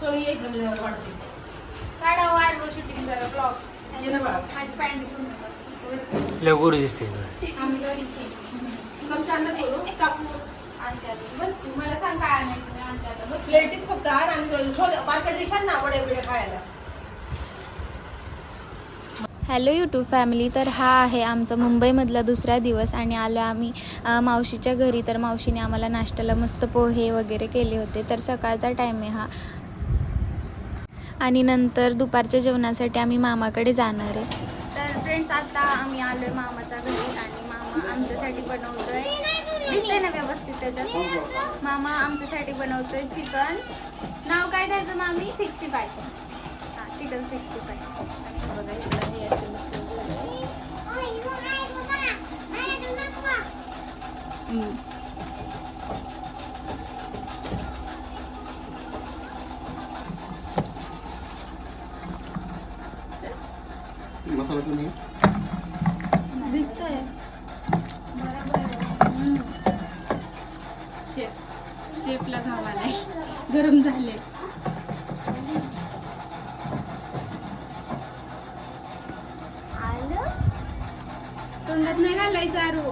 Sony एक minute वाटते काढा वाढव शूटिंग जरा ब्लॉग ये ना बाळा. माझी पॅन्ट लगोर दिसते आम्ही घरीच चमचा आणला करू चाकू. आणते आता. बस तू मला सांग काय आणायचं मी आणते आता. बस. प्लेटीत फक्त आण आणि छोटे बारका डिशान ना वडे बिडे खायला. हॅलो यूट्यूब फॅमिली तर हा आहे आमचा मुंबईमधला दुसरा दिवस आणि आलो आम्ही अ, मावशीच्या घरी. तर मावशीने आम्हाला नाश्त्याला मस्त पोहे वगैरे केले होते. तर सकाळचा टाईम आहे हा. आणि नंतर दुपारच्या जेवणासाठी आम्ही मामाकडे जाणार आहे. तर फ्रेंड्स आता आम्ही आलो आहे मामाच्या घरी आणि मामा आमच्यासाठी बनवतोय. दिसते ना व्यवस्थित त्याच्यात? मामा आमच्यासाठी बनवतोय चिकन नाव काय द्यायचं मामी? सिक्स्टी फाय हां चिकन सिक्स्टी फाय आणि बघा इकडं हे असे मसाला तुम्ही दिसतंय. शेफ शेफला घावा नाही गरम झाले तोंडात नाही घालायचं आरू.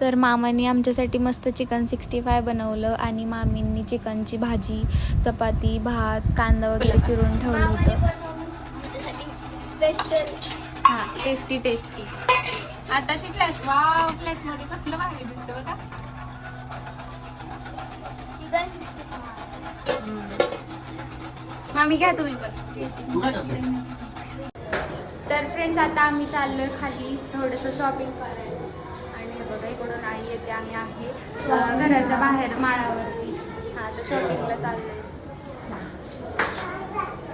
तर मामाने आमच्यासाठी मस्त चिकन सिक्स्टी फाय बनवलं आणि मामींनी चिकनची भाजी चपाती भात कांदा वगैरे चिरून ठेवलं होतं. हा टेस्टी टेस्टी आताशी फ्लॅश वाव फ्लॅशमध्ये कसलं भारी दिसतं बघा. मामी घ्या तुम्ही पण. तू काय करते तर फ्रेंड्स आता आम्ही चाललोय खाली थोडंसं शॉपिंग करायला. इकडून आई येते आम्ही आहे. घराच्या बाहेर माळावरती. हा तर शॉपिंगला चाललोय.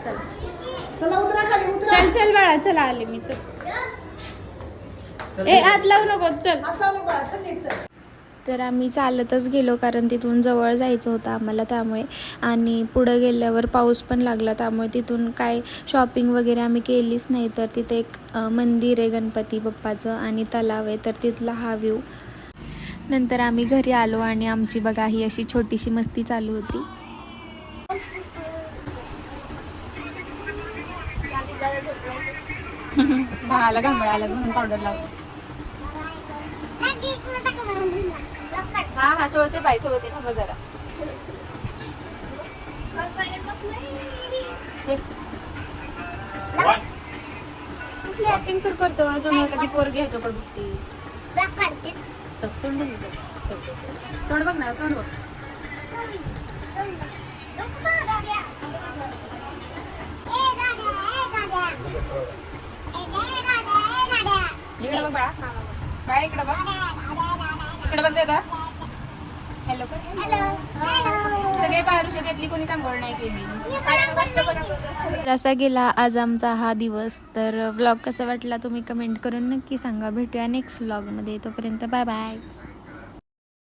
चल. चला उतरा खाली उतरा. चल चल बाळा चला आले मी चल. ए हात लावू नको चल. हात लावून बाळा चल नीट चल. तर आम्ही चालतच गेलो कारण तिथून जवळ जायचं होतं आम्हाला त्यामुळे. आणि पुढं गेल्यावर पाऊस पण लागला त्यामुळे तिथून काय शॉपिंग वगैरे आम्ही केलीच नाही. तर तिथे एक मंदिर आहे गणपती बाप्पाचं आणि तलाव आहे. तर तिथला हा व्ह्यू नंतर आम्ही घरी आलो आणि आमची बघा ही अशी छोटीशी मस्ती चालू होती. भावाला आला म्हणून पावडर लावतो हा चोळते बाई चोळते थांबा जरा. कसली ऍक्टिंग तर करतो अजून कधी पोरगी ह्याच्याकडे बघते. तोंड बघ तोंड बघ ना तोंड बघ. इकडे बघ बाळा. बाळा इकडे बघ. इकडे बघ दादा. हॅलो सगळे पारुषात यातली कोणी कांगोळ नाही केली. तर असा गेला आज आमचा हा दिवस. तर व्लॉग कसा वाटला तुम्ही कमेंट करून नक्की सांगा. भेटूया नेक्स्ट व्लॉगमध्ये तोपर्यंत बाय बाय